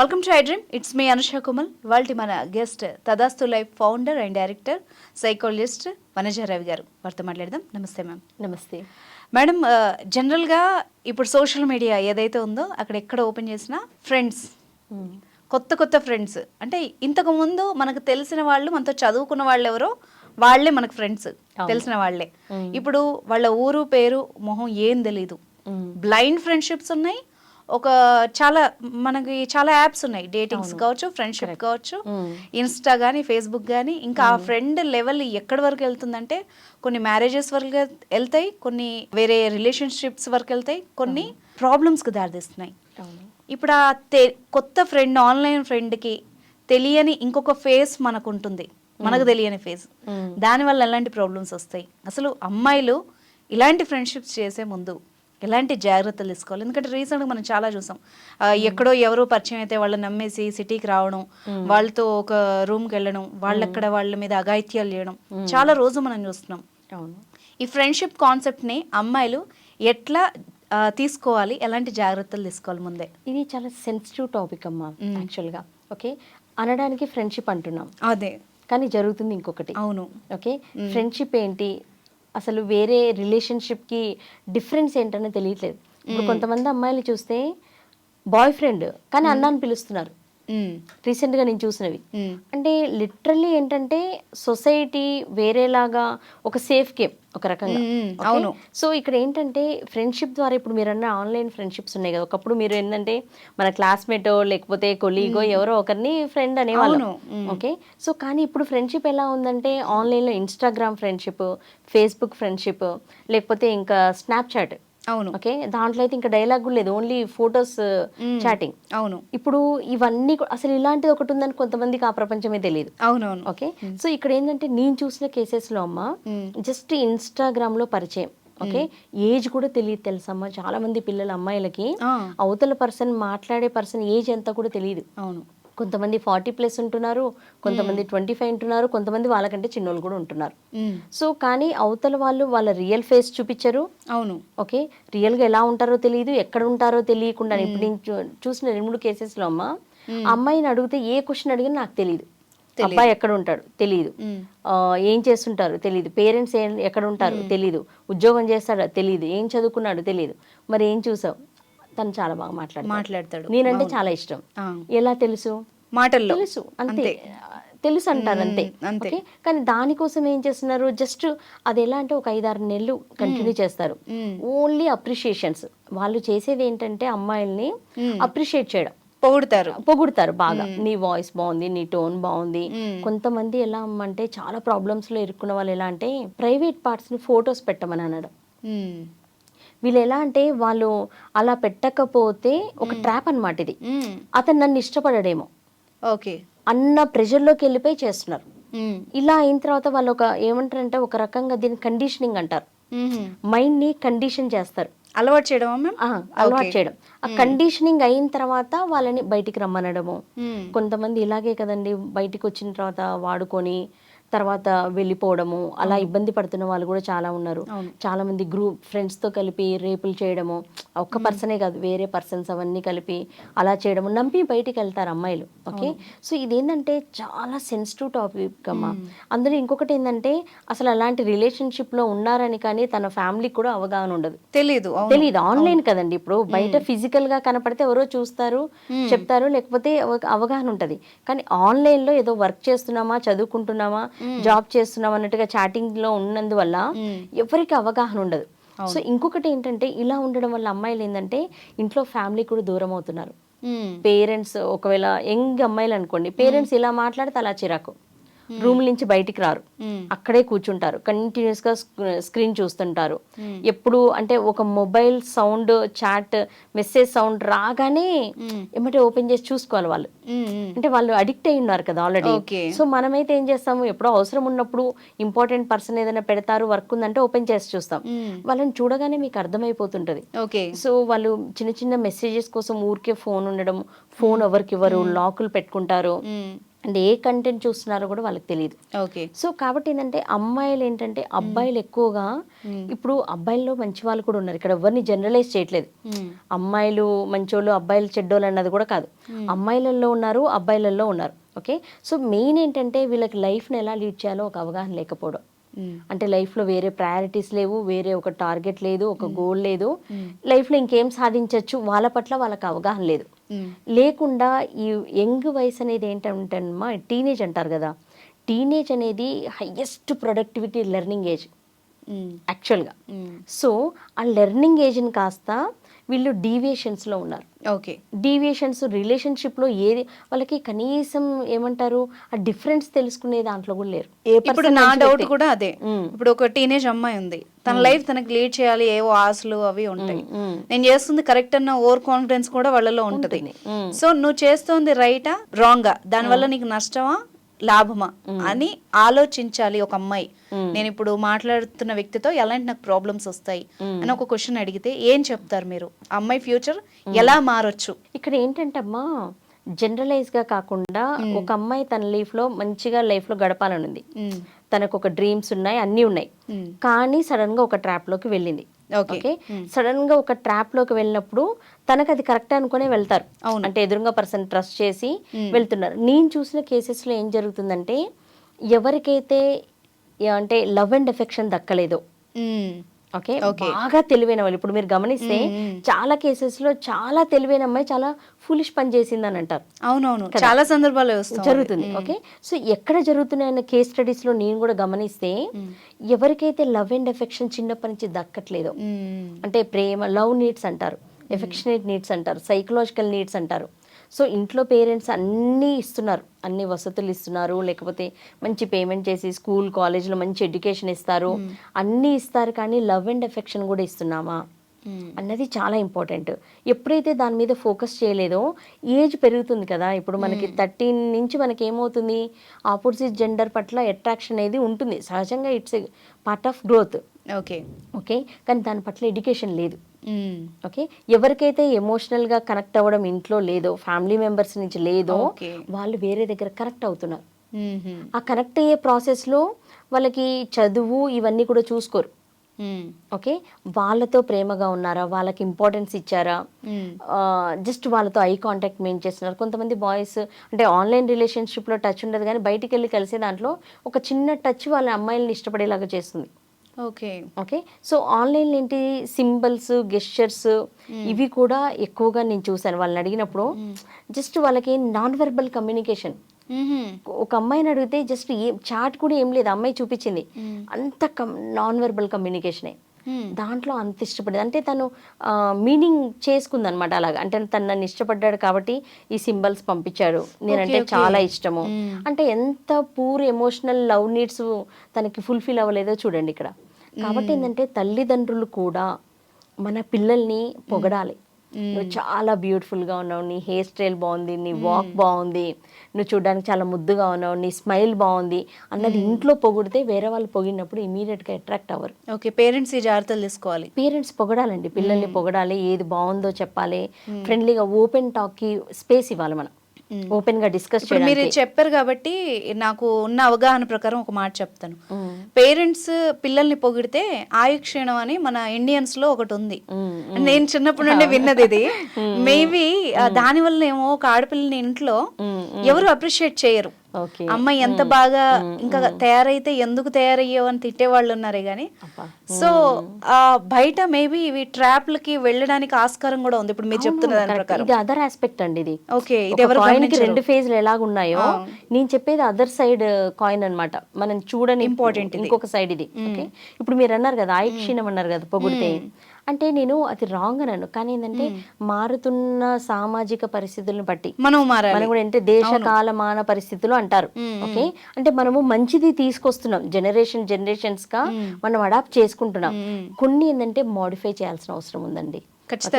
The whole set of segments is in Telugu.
Welcome to iDream it's me Anusha కుమల్ వాళ్ళ మన guest Tathastu life founder and director psychologist Vanaja Ravi garu. వారితో మాట్లాడదాం. నమస్తే మ్యామ్ నమస్తే. మేడం జనరల్గా ఇప్పుడు సోషల్ మీడియా ఏదైతే ఉందో అక్కడ ఎక్కడ ఓపెన్ చేసినా ఫ్రెండ్స్ కొత్త కొత్త ఫ్రెండ్స్ అంటే ఇంతకు ముందు మనకు తెలిసిన వాళ్ళు మనతో చదువుకున్న వాళ్ళు ఎవరో వాళ్ళే మనకు ఫ్రెండ్స్ తెలిసిన వాళ్ళే. ఇప్పుడు వాళ్ళ ఊరు పేరు మొహం ఏం తెలీదు. బ్లైండ్ ఫ్రెండ్షిప్స్ ఉన్నాయి ఒక చాలా మనకి చాలా యాప్స్ ఉన్నాయి. డేటింగ్స్ కావచ్చు ఫ్రెండ్షిప్ కావచ్చు ఇన్స్టా కానీ ఫేస్బుక్ కానీ ఇంకా ఆ ఫ్రెండ్ లెవెల్ ఎక్కడి వరకు వెళ్తుందంటే కొన్ని మ్యారేజెస్ వరకు వెళ్తాయి కొన్ని వేరే రిలేషన్షిప్స్ వరకు వెళ్తాయి కొన్ని ప్రాబ్లమ్స్కి దారితీస్తున్నాయి. ఇప్పుడు ఆ తె కొత్త ఫ్రెండ్ ఆన్లైన్ ఫ్రెండ్కి తెలియని ఇంకొక ఫేస్ మనకు ఉంటుంది మనకు తెలియని ఫేస్. దానివల్ల ఎలాంటి ప్రాబ్లమ్స్ వస్తాయి? అసలు అమ్మాయిలు ఇలాంటి ఫ్రెండ్షిప్స్ చేసే ముందు ఎలాంటి జాగ్రత్తలు తీసుకోవాలి? ఎందుకంటే రీసెంట్గా మనం చాలా చూసాం. ఎక్కడో ఎవరో పరిచయం అయితే వాళ్ళని నమ్మేసి సిటీకి రావడం వాళ్ళతో ఒక రూమ్కి వెళ్ళడం వాళ్ళక్కడ వాళ్ళ మీద అఘాయిత్యాలు చేయడం చాలా రోజు మనం చూస్తున్నాం. అవును. ఈ ఫ్రెండ్షిప్ కాన్సెప్ట్ని అమ్మాయిలు ఎట్లా తీసుకోవాలి? ఎలాంటి జాగ్రత్తలు తీసుకోవాలి ముందే? ఇది చాలా సెన్సిటివ్ టాపిక్ అమ్మా యాక్చువల్గా. ఓకే? అనడానికి ఫ్రెండ్షిప్ అంటున్నాం. అదే. కానీ జరుగుతుంది ఇంకొకటి. అవును. ఓకే? ఫ్రెండ్షిప్ ఏంటి? అసలు వేరే రిలేషన్షిప్కి డిఫరెన్స్ ఏంటనే తెలియట్లేదు. ఇప్పుడు కొంతమంది అమ్మాయిలు చూస్తే బాయ్ ఫ్రెండ్ కానీ అన్న అని పిలుస్తున్నారు. రీసెంట్గా నేను చూసినవి. ఉమ్, అంటే లిటరల్లీ ఏంటంటే సొసైటీ వేరేలాగా ఒక సేఫ్ గేమ్ ఒక రకంగా. Okay? అవును. సో ఇక్కడ ఏంటంటే ఫ్రెండ్షిప్ ద్వారా ఇప్పుడు మీరు అన్న ఆన్లైన్ ఫ్రెండ్షిప్స్ ఉన్నాయి కదా. ఒకప్పుడు మీరు ఏంటంటే మన క్లాస్మేటో లేకపోతే కొలీగో ఎవరో ఒకరిని ఫ్రెండ్ అనేవాళ్ళం. ఓకే సో కానీ ఇప్పుడు ఫ్రెండ్షిప్ ఎలా ఉందంటే ఆన్లైన్లో ఇన్స్టాగ్రామ్ ఫ్రెండ్షిప్ ఫేస్బుక్ ఫ్రెండ్షిప్ లేకపోతే ఇంకా స్నాప్చాట్ అవును. ఓకే? దాంట్లో అయితే ఇంకా డైలాగ్ కూడా లేదు. ఓన్లీ ఫొటోస్ చాటింగ్ అవును. ఇప్పుడు ఇవన్నీ అసలు ఇలాంటిది ఒకటి ఉందని కొంతమందికి ఆ ప్రపంచమే తెలియదు. అవునవును. ఓకే? సో ఇక్కడ ఏంటంటే నేను చూసిన కేసెస్లో అమ్మ జస్ట్ ఇన్స్టాగ్రామ్లో పరిచయం. ఓకే? ఏజ్ కూడా తెలియదు తెలుసమ్మా. చాలా మంది పిల్లల అమ్మాయిలకి అవతల పర్సన్ మాట్లాడే పర్సన్ ఏజ్ ఎంత కూడా తెలియదు. అవును. కొంతమంది ఫార్టీ ప్లస్ ఉంటున్నారు కొంతమంది ట్వంటీ ఫైవ్ ఉంటున్నారు కొంతమంది వాళ్ళకంటే చిన్నోళ్ళు కూడా ఉంటున్నారు. సో కానీ అవతల వాళ్ళు వాళ్ళ రియల్ ఫేస్ చూపించరు. అవును. ఓకే? రియల్గా ఎలా ఉంటారో తెలియదు ఎక్కడ ఉంటారో తెలియకుండా ఇప్పుడు నేను చూసిన రెండు మూడు కేసెస్లో అమ్మ అమ్మాయిని అడిగితే ఏ క్వశ్చన్ అడిగినా నాకు తెలియదు అబ్బాయి ఎక్కడ ఉంటాడు? తెలియదు ఏం చేస్తుంటారు? తెలియదు పేరెంట్స్ ఏం ఎక్కడ ఉంటారు? తెలియదు ఉద్యోగం చేస్తాడా? తెలియదు ఏం చదువుకున్నాడు? తెలియదు మరి ఏం చూసావు? తను చాలా బాగా మాట్లాడతాడు. మాట్లాడతాడు. నేనంటే చాలా ఇష్టం. ఎలా తెలుసు? మాటల్లో. తెలుసు అంతే. తెలుసు అంటారు అంతే. అంతే. ఓకే? కానీ దానికోసం ఏం చేస్తున్నారు? జస్ట్ అది ఎలా అంటే ఒక ఐదారు నెలలు కంటిన్యూ చేస్తారు. Only appreciations. వాళ్ళు చేసేది ఏంటంటే అమ్మాయిల్ని అప్రిషియేట్ చేయడం. పొగుడుతారు. పొగుడుతారు బాగా. నీ వాయిస్ బాగుంది నీ టోన్ బాగుంది. కొంతమంది ఎలా అమ్మంటే చాలా ప్రాబ్లమ్స్లో ఇరుక్కున్న వాళ్ళు ఎలా అంటే ప్రైవేట్ పార్ట్స్ని ఫొటోస్ పెట్టమని అనడం వీళ్ళు ఎలా అంటే వాళ్ళు అలా పెట్టకపోతే ఒక ట్రాప్ అన్నమాట ఇది. అతను నన్ను ఇష్టపడడేమో. ఓకే. అన్న ప్రెషర్లోకి వెళ్ళిపోయి చేస్తున్నారు. ఇలా అయిన తర్వాత వాళ్ళు ఒక ఏమంటారంటే ఒక రకంగా దీన్ని కండిషనింగ్ అంటారు. మైండ్ని కండిషన్ చేస్తారు. అలవాటు ఆ, అలవాటు చేయడం. ఆ కండిషనింగ్ అయిన తర్వాత వాళ్ళని బయటికి రమ్మనడము. కొంతమంది ఇలాగే కదండి బయటికి వచ్చిన తర్వాత వాడుకొని తర్వాత వెళ్ళిపోవడము అలా ఇబ్బంది పడుతున్న వాళ్ళు కూడా చాలా ఉన్నారు. చాలా మంది గ్రూప్ ఫ్రెండ్స్తో కలిపి రేపులు చేయడము ఒక్క పర్సనే కాదు వేరే పర్సన్స్ అవన్నీ కలిపి అలా చేయడము నమ్మి బయటికి వెళ్తారు అమ్మాయిలు ఓకే? సో ఇదేంటంటే చాలా సెన్సిటివ్ టాపిక్ అమ్మా. అందులో ఇంకొకటి ఏంటంటే అసలు అలాంటి రిలేషన్షిప్లో ఉన్నారని కానీ తన ఫ్యామిలీకి కూడా అవగాహన ఉండదు. అవును. తెలియదు ఆన్లైన్ కదండి ఇప్పుడు. బయట ఫిజికల్గా కనపడితే ఎవరో చూస్తారు చెప్తారు లేకపోతే అవగాహన ఉంటది. కానీ ఆన్లైన్లో ఏదో వర్క్ చేస్తున్నామా చదువుకుంటున్నామా జాబ్ చేస్తున్నామా అన్నట్టుగా చాటింగ్లో ఉన్నందువల్ల ఎవరికి అవగాహన ఉండదు. సో ఇంకొకటి ఏంటంటే ఇలా ఉండడం వల్ల అమ్మాయిలు ఏంటంటే ఇంట్లో ఫ్యామిలీ కూడా దూరం అవుతున్నారు. పేరెంట్స్ ఒకవేళ యంగ్ అమ్మాయిలు అనుకోండి పేరెంట్స్ ఇలా మాట్లాడితే అలా చిరాకు. రూమ్ నుంచి బయటికి రారు. ఉమ్, అక్కడే కూర్చుంటారు. కంటిన్యూస్గా స్క్రీన్ చూస్తుంటారు. ఎప్పుడు అంటే ఒక mobile sound chat message sound రాగానే ఏమంటే ఓపెన్ చేసి చూసుకోవాలి వాళ్ళు. అంటే వాళ్ళు అడిక్ట్ అయి ఉన్నారు కదా ఆల్రెడీ. సో మనమైతే ఏం చేస్తాము? ఎప్పుడో అవసరం ఉన్నప్పుడు ఇంపార్టెంట్ పర్సన్ ఏదైనా పెడతారు వర్క్ ఉందంటే ఓపెన్ చేసి చూస్తాం. వాళ్ళని చూడగానే మీకు అర్థమైపోతుంటది. ఓకే సో వాళ్ళు చిన్న చిన్న మెసేజెస్ కోసం ఊరికే ఫోన్ ఉండడం ఫోన్ ఎవరికి ఇవ్వరు లాకులు పెట్టుకుంటారు. అండ్ ఏ కంటెంట్ చూస్తున్నారో కూడా వాళ్ళకి తెలియదు ఓకే. సో కాబట్టి ఏంటంటే అమ్మాయిలు ఏంటంటే అబ్బాయిలు ఎక్కువగా ఇప్పుడు అబ్బాయిల్లో మంచి వాళ్ళు కూడా ఉన్నారు. ఇక్కడ ఎవరిని జనరలైజ్ చేయట్లేదు. అమ్మాయిలు మంచోళ్ళు అబ్బాయిలు చెడ్డోళ్ళు అన్నది కూడా కాదు. అమ్మాయిలలో ఉన్నారు అబ్బాయిలలో ఉన్నారు. ఓకే? సో మెయిన్ ఏంటంటే వీళ్ళకి లైఫ్ని ఎలా లీడ్ చేయాలో ఒక అవగాహన లేకపోవడం. అంటే లైఫ్లో వేరే ప్రయారిటీస్ లేవు వేరే ఒక టార్గెట్ లేదు ఒక గోల్ లేదు. లైఫ్లో ఇంకేం సాధించవచ్చు వాళ్ళ పట్ల వాళ్ళకి అవగాహన లేదు. లేకుండా ఈ యంగ్ వయసు అనేది ఏంటంటే అమ్మా టీనేజ్ అంటారు కదా. టీనేజ్ అనేది హయ్యెస్ట్ ప్రొడక్టివిటీ లెర్నింగ్ ఏజ్ యాక్చువల్గా సో ఆ లెర్నింగ్ ఏజ్ని కాస్త వీళ్ళు డీవియేషన్స్లో ఉన్నారు. ఓకే. డీవియేషన్స్ రిలేషన్షిప్లో ఏది వాళ్ళకి కనీసం ఏమంటారు ఆ డిఫరెన్స్ తెలుసుకునే దాంట్లో కూడా లేరు. ఇప్పుడు నా డౌట్? కూడా అదే. ఇప్పుడు ఒక టీనేజ్ అమ్మాయి ఉంది. తన లైఫ్ తనకి లీడ్ చేయాలి ఏవో ఆశలు అవి ఉంటాయి. నేను చేస్తుంది కరెక్ట్ అన్న ఓవర్ కాన్ఫిడెన్స్ కూడా వాళ్ళలో ఉంటది. సో నువ్వు చేస్తుంది రైటా రాంగా? దానివల్ల నీకు నష్టమా? లాభమా అని ఆలోచించాలి ఒక అమ్మాయి. నేను ఇప్పుడు మాట్లాడుతున్న వ్యక్తితో ఎలాంటి నాకు ప్రాబ్లమ్స్ వస్తాయి అని ఒక క్వశ్చన్ అడిగితే ఏం చెప్తారు మీరు? అమ్మాయి ఫ్యూచర్ ఎలా మారొచ్చు? ఇక్కడ ఏంటంటే అమ్మా జనరలైజ్గా కాకుండా ఒక అమ్మాయి తన లైఫ్లో మంచిగా లైఫ్లో గడపాలని ఉంది మ్మ్. తనకు ఒక డ్రీమ్స్ ఉన్నాయి అన్నీ ఉన్నాయి. కానీ సడన్గా ఒక ట్రాప్లోకి వెళ్ళింది. ఓకే. సడన్గా ఒక ట్రాప్లోకి వెళ్ళినప్పుడు తనకు అది కరెక్ట్ అనుకునే వెళ్తారు. అవును. అంటే ఎదురుగా పర్సన్ ట్రస్ట్ చేసి వెళ్తున్నారు. నేను చూసిన కేసెస్లో ఏం జరుగుతుందంటే ఎవరికైతే అంటే లవ్ అండ్ ఎఫెక్షన్ దక్కలేదో. ఓకే? బాగా తెలివైన వాళ్ళు. ఇప్పుడు మీరు గమనిస్తే చాలా కేసెస్లో చాలా తెలివైన అమ్మాయి చాలా ఫులిష్ పని చేసింది అని అంటారు అవునవును చాలా సందర్భాలు జరుగుతుంది. ఓకే? సో ఎక్కడ జరుగుతున్నాయన్న కేస్ స్టడీస్లో నేను కూడా గమనిస్తే ఎవరికైతే లవ్ అండ్ ఎఫెక్షన్ చిన్నప్పటి నుంచి దక్కట్లేదో. అంటే ప్రేమ లవ్ నీడ్స్ అంటారు. ఎఫెక్షనేట్ నీడ్స్ అంటారు. సైకలాజికల్ నీడ్స్ అంటారు. సో ఇంట్లో పేరెంట్స్ అన్నీ ఇస్తున్నారు. అన్ని వసతులు ఇస్తున్నారు. లేకపోతే మంచి పేమెంట్ చేసి స్కూల్ కాలేజ్లో మంచి ఎడ్యుకేషన్ ఇస్తారు. అన్నీ ఇస్తారు కానీ లవ్ అండ్ ఎఫెక్షన్ కూడా ఇస్తున్నామా. అన్నది చాలా ఇంపార్టెంట్. ఎప్పుడైతే దాని మీద ఫోకస్ చేయలేదో ఏజ్ పెరుగుతుంది కదా. ఇప్పుడు మనకి థర్టీన్ నుంచి మనకి ఏమవుతుంది ఆపోజిట్ జెండర్ పట్ల అట్రాక్షన్ అనేది ఉంటుంది. సహజంగా it's part of growth. Okay. Okay? కానీ దాని పట్ల ఎడ్యుకేషన్ లేదు. ఓకే ఎవరికైతే ఎమోషనల్గా కనెక్ట్ అవ్వడం ఇంట్లో లేదో ఫ్యామిలీ మెంబర్స్ నుంచి లేదో. వాళ్ళు వేరే దగ్గర కనెక్ట్ అవుతున్నారు. మ్మ్. ఆ కనెక్ట్ అయ్యే ప్రాసెస్లో వాళ్ళకి చదువు ఇవన్నీ కూడా చూసుకోరు. ఓకే వాళ్ళతో ప్రేమగా ఉన్నారా? వాళ్ళకి ఇంపార్టెన్స్ ఇచ్చారా. జస్ట్ వాళ్ళతో ఐ కాంటాక్ట్ మెయిన్ చేస్తున్నారు. కొంతమంది బాయ్స్ అంటే ఆన్లైన్ రిలేషన్షిప్లో టచ్ ఉండదు కానీ బయటికి వెళ్ళి కలిసే దాంట్లో ఒక చిన్న టచ్ వాళ్ళ అమ్మాయిల్ని ఇష్టపడేలాగా చేస్తుంది. ఓకే. ఓకే? సో ఆన్లైన్ ఏంటి? సింబల్స్ గెస్చర్స్ ఇవి కూడా ఎక్కువగా నేను చూశాను. వాళ్ళని అడిగినప్పుడు జస్ట్ వాళ్ళకి నాన్ వెర్బల్ కమ్యూనికేషన్. ఒక అమ్మాయిని అడిగితే జస్ట్ ఏ చాట్ కూడా ఏం లేదు. అమ్మాయి చూపించింది. అంత నాన్ వెర్బల్ కమ్యూనికేషనే. దాంట్లో అంత ఇష్టపడేది అంటే తను మీనింగ్ చేసుకుంది అనమాట అలాగా. అంటే తను నన్ను ఇష్టపడ్డాడు కాబట్టి ఈ సింబల్స్ పంపించాడు. నేనంటే చాలా ఇష్టము. అంటే ఎంత పూర్ ఎమోషనల్ లవ్ నీడ్స్ తనకి ఫుల్ఫిల్ అవ్వలేదో చూడండి ఇక్కడ. కాబట్టి ఏంటంటే తల్లిదండ్రులు కూడా మన పిల్లల్ని పొగడాలి. నువ్వు చాలా beautiful గా ఉన్నావు నీ హెయిర్ స్టైల్ బాగుంది నీ వాక్ బాగుంది నువ్వు చూడడానికి చాలా ముద్దుగా ఉన్నావు నీ స్మైల్ బాగుంది అన్నది ఇంట్లో పొగిడితే వేరే వాళ్ళు పొగిడినప్పుడు immediate గా అట్రాక్ట్ అవ్వరు. ఓకే పేరెంట్స్ ఈ జాగ్రత్తలు తీసుకోవాలి. పేరెంట్స్ పొగడాలండి పిల్లల్ని పొగడాలి ఏది బాగుందో చెప్పాలి. ఫ్రెండ్లీగా ఓపెన్ టాక్కి స్పేస్ ఇవ్వాలి మనం. ఓపెన్గా డిస్కస్ ఇప్పుడు మీరు చెప్పారు కాబట్టి నాకు ఉన్న అవగాహన ప్రకారం ఒక మాట చెప్తాను. పేరెంట్స్ పిల్లల్ని పొగిడితే ఆయుక్షీణం అని మన ఇండియన్స్లో ఒకటి ఉంది. నేను చిన్నప్పటి నుండి విన్నది ఇది. మేబీ దాని వల్ల ఏమో ఒక ఆడపిల్లని ఇంట్లో ఎవరు అప్రిషియేట్ చేయరు. అమ్మాయి ఎంత బాగా ఇంకా తయారైతే ఎందుకు తయారయ్యావు అని తిట్టేవాళ్ళు ఉన్నారే గాని. సో ఆ బయట మేబీ ఇవి ట్రాప్లకి వెళ్ళడానికి ఆస్కారం కూడా ఉంది. ఇప్పుడు మీరు చెప్తున్న దాని ప్రకారం. ఇది అదర్ ఆస్పెక్ట్ అండి ఇది. ఓకే ఇది ఎవరు. రెండు ఫేజ్లు ఎలాగున్నాయో నేను చెప్పేది అదర్ సైడ్ కాయిన్ అన్నమాట. మనం చూడని ఇంపార్టెంట్ ఇంకొక సైడ్ ఇది ఓకే ఇప్పుడు మీరు అన్నారు కదా ఆయుక్షీణం అన్నారు కదా పొగిడితే. అంటే నేను అది రాంగ్ అన్నాను కానీ ఏంటంటే మారుతున్న సామాజిక పరిస్థితులను బట్టి. మనం మనం కూడా అంటే దేశ కాలమాన పరిస్థితులు అంటారు. ఓకే? అంటే మనము మంచిది తీసుకొస్తున్నాం. జనరేషన్ జనరేషన్స్గా మనం అడాప్ట్ చేసుకుంటున్నాం. కొన్ని ఏంటంటే మోడిఫై చేయాల్సిన అవసరం ఉందండి.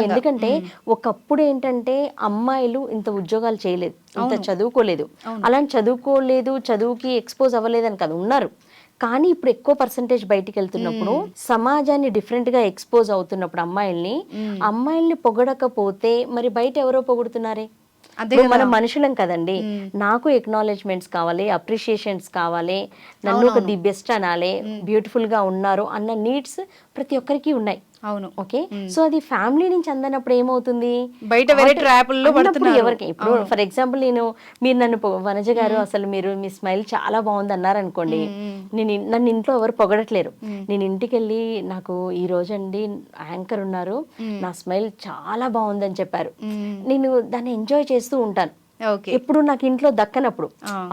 ఎందుకంటే ఒకప్పుడు ఏంటంటే అమ్మాయిలు ఇంత ఉద్యోగాలు చేయలేదు. ఇంత చదువుకోలేదు. అలాంటి చదువుకోలేదు చదువుకి ఎక్స్పోజ్ అవ్వలేదని కదా. ఉన్నారు. కానీ ఇప్పుడు ఎక్కువ పర్సంటేజ్ బయటికి వెళ్తున్నప్పుడు సమాజాన్ని డిఫరెంట్గా ఎక్స్పోజ్ అవుతున్నప్పుడు అమ్మాయిల్ని అమ్మాయిల్ని పొగడకపోతే మరి బయట ఎవరో పొగుడుతున్నారే? మనం. మనుషులం కదండి. నాకు ఎక్నాలెడ్జ్మెంట్స్ కావాలి అప్రిషియేషన్స్ కావాలి నన్ను ఒక ది బెస్ట్ అనాలి బ్యూటిఫుల్గా ఉన్నారు అన్న నీడ్స్ ప్రతి ఒక్కరికి ఉన్నాయి. అవును. ఓకే? సో అది ఫ్యామిలీ నుంచి అందనప్పుడు ఏమవుతుంది? బయట వేరే ట్రాపుల్లో. ఎవరికి? ఇప్పుడు ఫర్ ఎగ్జాంపుల్ నేను మీరు నన్ను వనజ గారు అసలు మీరు మీ స్మైల్ చాలా బాగుంది అన్నారు అనుకోండి నేను నన్ను ఇంట్లో ఎవరు పొగడట్లేరు. నేను ఇంటికి వెళ్ళి నాకు ఈ రోజు అండి యాంకర్ ఉన్నారు. నా స్మైల్ చాలా బాగుందని చెప్పారు. నేను దాన్ని ఎంజాయ్ చేస్తూ ఉంటాను. ఓకే ఎప్పుడు నాకు ఇంట్లో దక్కనప్పుడు.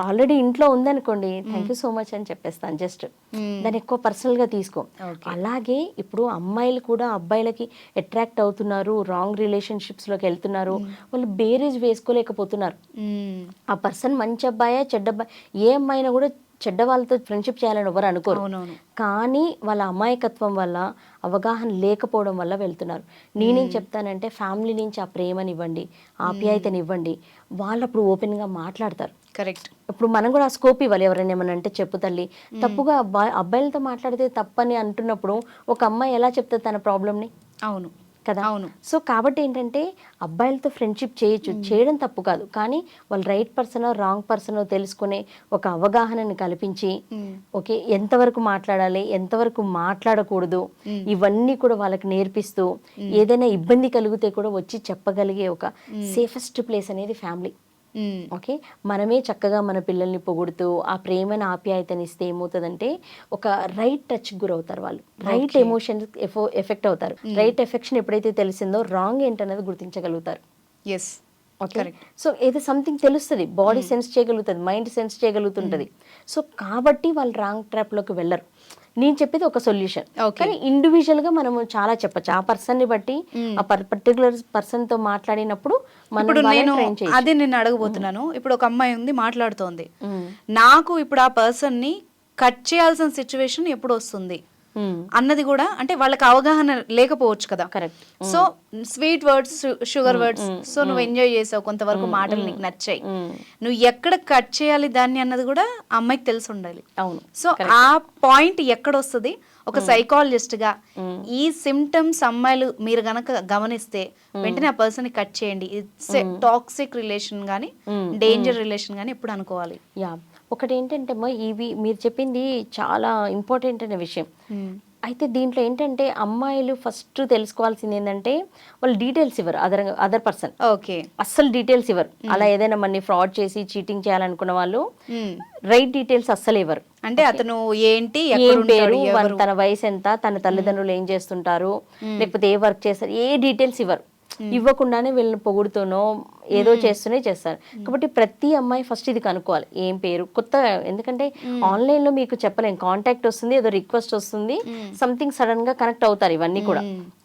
ఆల్రెడీ ఇంట్లో ఉందనుకోండి థ్యాంక్ యూ సో మచ్ అని చెప్పేస్తాను జస్ట్ దాన్ని ఎక్కువ పర్సనల్గా తీసుకో. అలాగే ఇప్పుడు అమ్మాయిలు కూడా అబ్బాయిలకి అట్రాక్ట్ అవుతున్నారు రాంగ్ రిలేషన్షిప్స్లోకి వెళ్తున్నారు వాళ్ళు బేరేజ్ వేసుకోలేకపోతున్నారు. ఆ పర్సన్ మంచి అబ్బాయా చెడ్డ అబ్బాయి? ఏ అమ్మాయినా కూడా చెడ్డ వాళ్ళతో ఫ్రెండ్షిప్ చేయాలని ఎవరు అనుకోరు. కానీ వాళ్ళ అమాయకత్వం వల్ల అవగాహన లేకపోవడం వల్ల వెళ్తున్నారు. నేనేం చెప్తానంటే ఫ్యామిలీ నుంచి ఆ ప్రేమనివ్వండి ఆప్యాయతనివ్వండి వాళ్ళు అప్పుడు ఓపెన్గా మాట్లాడతారు. కరెక్ట్ ఇప్పుడు మనం కూడా ఆ స్కోప్ ఇవ్వాలి ఎవరైనా ఏమన్నా అంటే చెప్పు తల్లి. తప్పుగా అబ్బాయి అబ్బాయిలతో మాట్లాడితే తప్పని అంటున్నప్పుడు ఒక అమ్మాయి ఎలా చెప్తుంది తన ప్రాబ్లమ్ని అవును. కదా? అవును. సో కాబట్టి ఏంటంటే అబ్బాయిలతో ఫ్రెండ్షిప్ చేయొచ్చు. చేయడం తప్పు కాదు. కానీ వాళ్ళు రైట్ పర్సనో రాంగ్ పర్సనో తెలుసుకునే ఒక అవగాహనని కల్పించి ఓకే ఎంతవరకు మాట్లాడాలి ఎంతవరకు మాట్లాడకూడదు ఇవన్నీ కూడా వాళ్ళకి నేర్పిస్తూ ఏదైనా ఇబ్బంది కలిగితే కూడా వచ్చి చెప్పగలిగే ఒక సేఫెస్ట్ ప్లేస్ అనేది ఫ్యామిలీ. ఓకే మనమే చక్కగా మన పిల్లల్ని పొగుడుతూ ఆ ప్రేమను ఆప్యాయతనిస్తే ఏమవుతుందంటే ఒక రైట్ టచ్ గురవుతారు వాళ్ళు. రైట్ ఎమోషన్ ఎఫెక్ట్ అవుతారు. రైట్ ఎఫెక్షన్ ఎప్పుడైతే తెలిసిందో రాంగ్ ఏంటనేది గుర్తించగలుగుతారు. ఎస్ ఓకే సో ఏదో సంథింగ్ తెలుస్తుంది. బాడీ సెన్స్ చేయగలుగుతుంది మైండ్ సెన్స్ చేయగలుగుతుంటది. సో కాబట్టి వాళ్ళు రాంగ్ ట్రాప్లోకి వెళ్ళరు. నేను చెప్పేది ఒక సొల్యూషన్. కానీ ఇండివిజువల్గా మనము చాలా చెప్పచ్చు. ఆ పర్సన్ని బట్టి ఆ పర్టికులర్ పర్సన్తో మాట్లాడినప్పుడు మనం ఇప్పుడు నేను. అదే నేను అడగబోతున్నాను. ఇప్పుడు ఒక అమ్మాయి ఉంది మాట్లాడుతోంది. నాకు ఇప్పుడు ఆ పర్సన్ని కట్ చేయాల్సిన సిచ్యువేషన్ ఎప్పుడు వస్తుంది. అన్నది కూడా అంటే వాళ్ళకి అవగాహన లేకపోవచ్చు కదా. Correct. So sweet words sugar words so నువ్వు ఎంజాయ్ చేసావు కొంతవరకు మాటలు నీకు నచ్చాయి. నువ్వు ఎక్కడ కట్ చేయాలి దాన్ని అన్నది కూడా అమ్మాయికి తెలిసి ఉండాలి. అవును సో ఆ పాయింట్ ఎక్కడ వస్తుంది ఒక సైకాలజిస్ట్గా ఈ సిమ్టమ్స్ అమ్మాయిలు మీరు గనక గమనిస్తే వెంటనే ఆ పర్సన్ కట్ చేయండి. ఇట్స్ టాక్సిక్ రిలేషన్ గానీ డేంజర్ రిలేషన్ గానీ ఎప్పుడు అనుకోవాలి. యా ఒకటి ఏంటంటే అమ్మా ఇవి మీరు చెప్పింది చాలా ఇంపార్టెంట్ అనే విషయం. అయితే దీంట్లో ఏంటంటే అమ్మాయిలు ఫస్ట్ తెలుసుకోవాల్సింది ఏంటంటే వాళ్ళు డీటెయిల్స్ ఇవ్వరు అదర్ అదర్ పర్సన్. ఓకే. అస్సలు డీటెయిల్స్ ఇవ్వరు. అలా ఏదైనా మనని ఫ్రాడ్ చేసి చీటింగ్ చేయాలనుకున్న వాళ్ళు రైట్ డీటెయిల్స్ అస్సలు ఇవ్వరు. అంటే అతను ఏంటి ఏం పేరు తన వయసు ఎంత తన తల్లిదండ్రులు ఏం చేస్తుంటారు లేకపోతే ఏ వర్క్ చేస్తారు ఏ డీటెయిల్స్ ఇవ్వరు. ఇవ్వకుండానే వీళ్ళని పొగుడుతూనో ఏదో చేస్తూనే చేస్తారు. కాబట్టి ప్రతి అమ్మాయి ఫస్ట్ ఇది కనుక్కోవాలి. ఏం పేరు? కొత్త ఎందుకంటే ఆన్లైన్లో మీకు చెప్పలేం. కాంటాక్ట్ వస్తుంది ఏదో రిక్వెస్ట్ వస్తుంది. సంథింగ్ సడన్గా కనెక్ట్ అవుతారు ఇవన్నీ కూడా.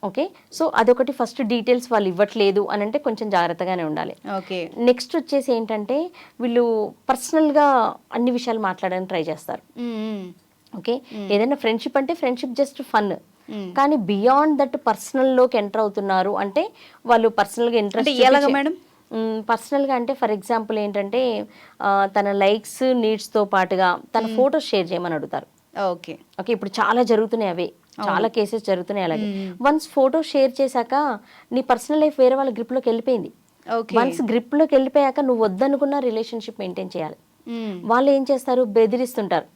ఓకే? సో అదొకటి ఫస్ట్ డీటెయిల్స్ వాళ్ళు ఇవ్వట్లేదు అని అంటే కొంచెం జాగ్రత్తగానే ఉండాలి. ఓకే. నెక్స్ట్ వచ్చేసి ఏంటంటే వీళ్ళు పర్సనల్గా అన్ని విషయాలు మాట్లాడడానికి ట్రై చేస్తారు. ఓకే? ఏదైనా ఫ్రెండ్షిప్ అంటే ఫ్రెండ్షిప్ జస్ట్ ఫన్. కానీ బియాండ్ దట్ పర్సనల్లోకి ఎంటర్ అవుతున్నారు అంటే వాళ్ళు పర్సనల్గా అంటే ఇంట్రెస్ట్ ఎలాగ మేడం? పర్సనల్గా అంటే ఫర్ ఎగ్జాంపుల్ ఏంటంటే తన లైక్స్ నీడ్స్తో పాటుగా తన ఫోటోస్ షేర్ చేయమని అడుగుతారు. ఓకే ఓకే ఇప్పుడు చాలా జరుగుతున్నాయి అవే. చాలా కేసెస్ జరుగుతున్నాయి అలాగే. వన్స్ ఫోటో షేర్ చేశాక నీ పర్సనల్ లైఫ్ వేరే వాళ్ళ గ్రిప్లోకి వెళ్ళిపోయింది. వన్స్ గ్రిప్లోకి వెళ్ళిపోయాక నువ్వు వద్దనుకున్న రిలేషన్షిప్ మెయింటైన్ చేయాలి. వాళ్ళు ఏం చేస్తారు? బెదిరిస్తుంటారు.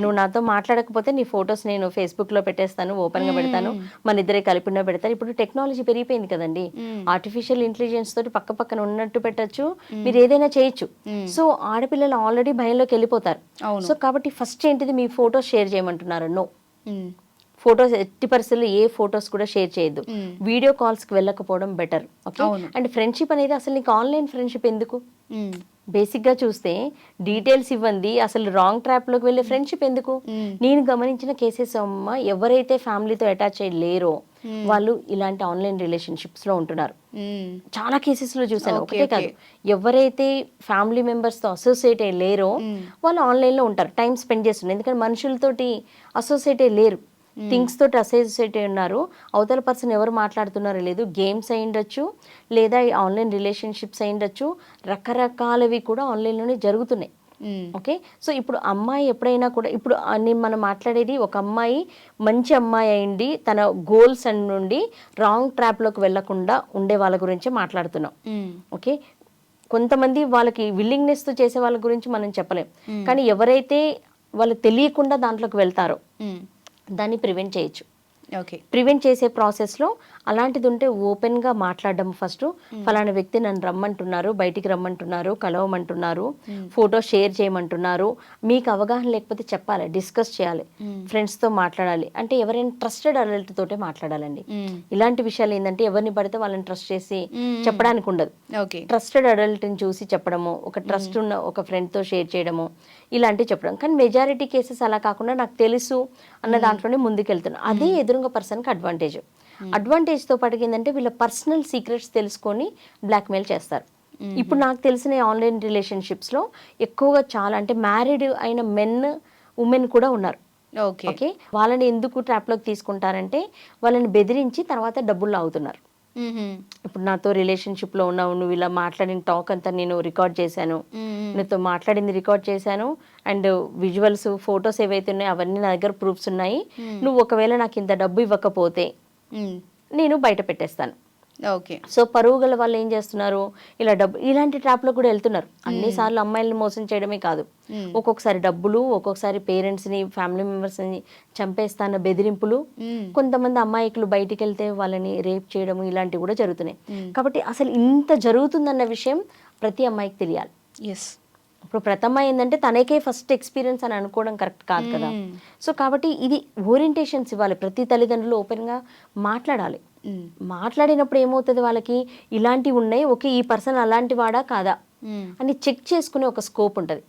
నువ్వు నాతో మాట్లాడకపోతే నీ ఫొటోస్ నేను ఫేస్బుక్లో పెట్టేస్తాను ఓపెన్గా పెడతాను. మన ఇద్దరే కలిపిన పెడతాను ఇప్పుడు టెక్నాలజీ పెరిగిపోయింది కదండి. ఆర్టిఫిషియల్ ఇంటెలిజెన్స్ తోటి పక్క పక్కన ఉన్నట్టు పెట్టచ్చు. మీరు ఏదైనా చేయొచ్చు. సో ఆడపిల్లలు ఆల్రెడీ భయంలోకి వెళ్ళిపోతారు. సో కాబట్టి ఫస్ట్ ఏంటిది? మీ ఫొటోస్ షేర్ చేయమంటున్నారు. నో. ఫొటోస్ ఎట్టి పరిస్థితుల్లో ఏ ఫొటోస్ కూడా షేర్ చేయొద్దు. వీడియో కాల్స్కి వెళ్ళకపోవడం బెటర్. ఓకే. అండ్ ఫ్రెండ్షిప్ అనేది అసలు నీకు ఆన్లైన్ ఫ్రెండ్షిప్ ఎందుకు? బేసిక్గా చూస్తే డీటెయిల్స్ ఇవ్వండి. అసలు రాంగ్ ట్రాప్లోకి వెళ్ళే ఫ్రెండ్షిప్ ఎందుకు? నేను గమనించిన కేసెస్ అమ్మ ఎవరైతే ఫ్యామిలీతో అటాచ్ అయ్యి లేరో వాళ్ళు ఇలాంటి ఆన్లైన్ రిలేషన్షిప్స్లో ఉంటున్నారు చాలా కేసెస్లో చూసాను ఒకటే కాదు. ఎవరైతే ఫ్యామిలీ మెంబర్స్తో అసోసియేట్ అయ్యి లేరో వాళ్ళు ఆన్లైన్లో ఉంటారు. టైం స్పెండ్ చేస్తున్నారు ఎందుకంటే మనుషులతోటి అసోసియేట్ అయ్యి లేరు. థింగ్స్ తోటి అసోసియేట్ ఉన్నారు. అవతల పర్సన్ ఎవరు మాట్లాడుతున్నారో లేదు గేమ్స్ అయి ఉండొచ్చు లేదా ఆన్లైన్ రిలేషన్షిప్స్ అయి ఉండొచ్చు. రకరకాలవి కూడా ఆన్లైన్లోనే జరుగుతున్నాయి. ఓకే? సో ఇప్పుడు అమ్మాయి ఎప్పుడైనా కూడా ఇప్పుడు నేను మనం మాట్లాడేది ఒక అమ్మాయి మంచి అమ్మాయి అయింది తన గోల్స్ నుండి రాంగ్ ట్రాప్లోకి వెళ్ళకుండా ఉండే వాళ్ళ గురించి మాట్లాడుతున్నాం. ఓకే? కొంతమంది వాళ్ళకి willingness తో చేసే వాళ్ళ గురించి మనం చెప్పలేం. కానీ ఎవరైతే వాళ్ళు తెలియకుండా దాంట్లోకి వెళ్తారో. దాన్ని ప్రివెంట్ చేయొచ్చు. ఓకే ప్రివెంట్ చేసే ప్రాసెస్లో అలాంటిది ఉంటే ఓపెన్గా మాట్లాడడం ఫస్ట్ ఫలానా వ్యక్తి నన్ను రమ్మంటున్నారు బయటికి రమ్మంటున్నారు కలవమంటున్నారు ఫోటో షేర్ చేయమంటున్నారు. మీకు అవగాహన లేకపోతే చెప్పాలి డిస్కస్ చేయాలి ఫ్రెండ్స్తో మాట్లాడాలి. అంటే ఎవరైనా ట్రస్టెడ్ అడల్ట్ తోటే మాట్లాడాలండి. ఇలాంటి విషయాలు ఏంటంటే ఎవరిని పడితే వాళ్ళని ట్రస్ట్ చేసి చెప్పడానికి ఉండదు. ట్రస్టెడ్ అడల్ట్ని చూసి చెప్పడము ఒక ట్రస్ట్ ఉన్న ఒక ఫ్రెండ్తో షేర్ చేయడము ఇలాంటివి చెప్పడం. కానీ మెజారిటీ కేసెస్ అలా కాకుండా నాకు తెలుసు అన్న దాంట్లోనే ముందుకెళ్తున్నాను అదే ఎదురుగా పర్సన్కి అడ్వాంటేజ్ అడ్వాంటేజ్తో పాటు ఏంటంటే వీళ్ళ పర్సనల్ సీక్రెట్స్ తెలుసుకొని బ్లాక్మెయిల్ చేస్తారు. ఇప్పుడు నాకు తెలిసిన ఆన్లైన్ రిలేషన్షిప్స్లో ఎక్కువగా చాలా అంటే మ్యారీడ్ అయిన మెన్ ఉమెన్ కూడా ఉన్నారు. ఓకే. వాళ్ళని ఎందుకు ట్రాప్లోకి తీసుకుంటారంటే వాళ్ళని బెదిరించి తర్వాత డబ్బులు అవుతున్నారు మ్మ్. ఇప్పుడు నాతో రిలేషన్షిప్లో ఉన్నావు నువ్వు ఇలా మాట్లాడిన టాక్ అంతా నేను రికార్డ్ చేశాను. నీతో మాట్లాడింది రికార్డ్ చేశాను. అండ్ విజువల్స్ ఫొటోస్ ఏవైతే ఉన్నాయో అవన్నీ నా దగ్గర ప్రూఫ్స్ ఉన్నాయి. నువ్వు ఒకవేళ నాకు ఇంత డబ్బు ఇవ్వకపోతే. నేను బయట పెట్టేస్తాను. ఓకే. సో పరువు గల వాళ్ళు ఏం చేస్తున్నారు? ఇలా డబ్బు ఇలాంటి ట్రాప్లో కూడా వెళ్తున్నారు. అన్నిసార్లు అమ్మాయిల్ని మోసం చేయడమే కాదు. ఒక్కొక్కసారి డబ్బులు ఒక్కొక్కసారి పేరెంట్స్ని ఫ్యామిలీ మెంబర్స్ని చంపేస్తాన్న బెదిరింపులు. కొంతమంది అమ్మాయికులు బయటికి వెళ్తే వాళ్ళని రేప్ చేయడం ఇలాంటివి కూడా జరుగుతున్నాయి. కాబట్టి అసలు ఇంత జరుగుతుందన్న విషయం ప్రతి అమ్మాయికి తెలియాలి. ఎస్ ఇప్పుడు ప్రతి అమ్మాయి ఏంటంటే తనకే ఫస్ట్ ఎక్స్పీరియన్స్ అని అనుకోవడం కరెక్ట్ కాదు కదా. సో కాబట్టి ఇది ఓరియంటేషన్స్ ఇవ్వాలి. ప్రతి తల్లిదండ్రులు ఓపెన్గా మాట్లాడాలి. మాట్లాడినప్పుడు ఏమవుతుంది వాళ్ళకి? ఇలాంటివి ఉన్నాయి ఓకే ఈ పర్సన్ అలాంటి వాడా కాదా. అని చెక్ చేసుకునే ఒక స్కోప్ ఉంటుంది.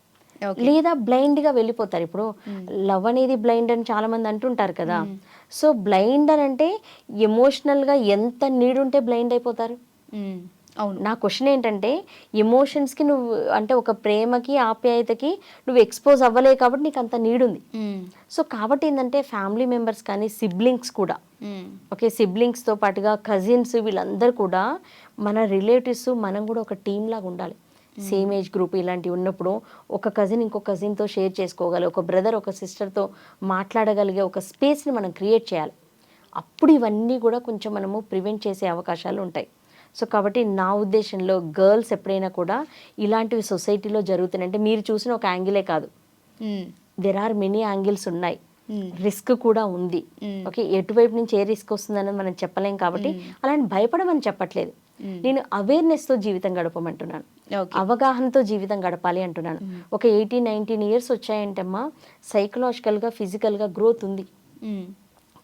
లేదా blind గా వెళ్ళిపోతారు. ఇప్పుడు లవ్ అనేది బ్లైండ్ అని చాలా మంది అంటుంటారు కదా. సో బ్లైండ్ అని అంటే emotional గా ఎంత నీడ్ ఉంటే బ్లైండ్ అయిపోతారు. నా క్వశ్చన్ ఏంటంటే ఎమోషన్స్కి నువ్వు అంటే ఒక ప్రేమకి ఆప్యాయతకి నువ్వు ఎక్స్పోజ్ అవ్వలే కాబట్టి నీకు అంత నీడ్ ఉంది మ్మ్. సో కాబట్టి ఏంటంటే ఫ్యామిలీ మెంబర్స్ కానీ సిబ్లింగ్స్ కూడా. ఓకే సిబ్లింగ్స్తో పాటుగా కజిన్స్ వీళ్ళందరూ కూడా మన రిలేటివ్స్ మనం కూడా ఒక టీం లాగా ఉండాలి. సేమ్ ఏజ్ గ్రూప్ ఇలాంటివి ఉన్నప్పుడు ఒక కజిన్ ఇంకో కజిన్తో షేర్ చేసుకోగలి ఒక బ్రదర్ ఒక సిస్టర్తో మాట్లాడగలిగే ఒక స్పేస్ని మనం క్రియేట్ చేయాలి. అప్పుడు ఇవన్నీ కూడా కొంచెం మనము ప్రివెంట్ చేసే అవకాశాలు ఉంటాయి. సో కాబట్టి నా ఉద్దేశంలో గర్ల్స్ ఎప్పుడైనా కూడా ఇలాంటివి సొసైటీలో జరుగుతున్నాయి అంటే మీరు చూసిన ఒక యాంగిలే కాదు. దెర్ ఆర్ మెనీ యాంగిల్స్ ఉన్నాయి. రిస్క్ కూడా ఉంది. ఓకే ఎటువైపు నుంచి ఏ రిస్క్ వస్తుందన్నది మనం చెప్పలేం కాబట్టి అలాంటి భయపడమని చెప్పట్లేదు. నేను అవేర్నెస్తో జీవితం గడపమంటున్నాను. అవగాహనతో జీవితం గడపాలి అంటున్నాను. ఒక ఎయిటీన్ నైన్టీన్ ఇయర్స్ వచ్చాయంటమ్మా. సైకలాజికల్గా ఫిజికల్గా గ్రోత్ ఉంది.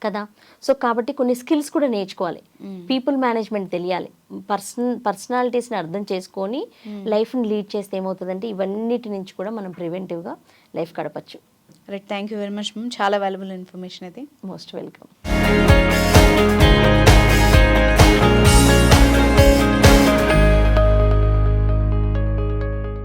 కదా? సో కాబట్టి కొన్ని స్కిల్స్ కూడా నేర్చుకోవాలి. పీపుల్ మేనేజ్మెంట్ తెలియాలి. పర్సన్ పర్సనాలిటీస్ని అర్థం చేసుకొని లైఫ్ని లీడ్ చేస్తే ఏమవుతుందంటే ఇవన్నిటి నుంచి కూడా మనం ప్రివెంటివ్గా life గడపచ్చు. Right thank you very much ma'am చాలా వాల్యుబుల్ ఇన్ఫర్మేషన్ అది మోస్ట్ వెల్కమ్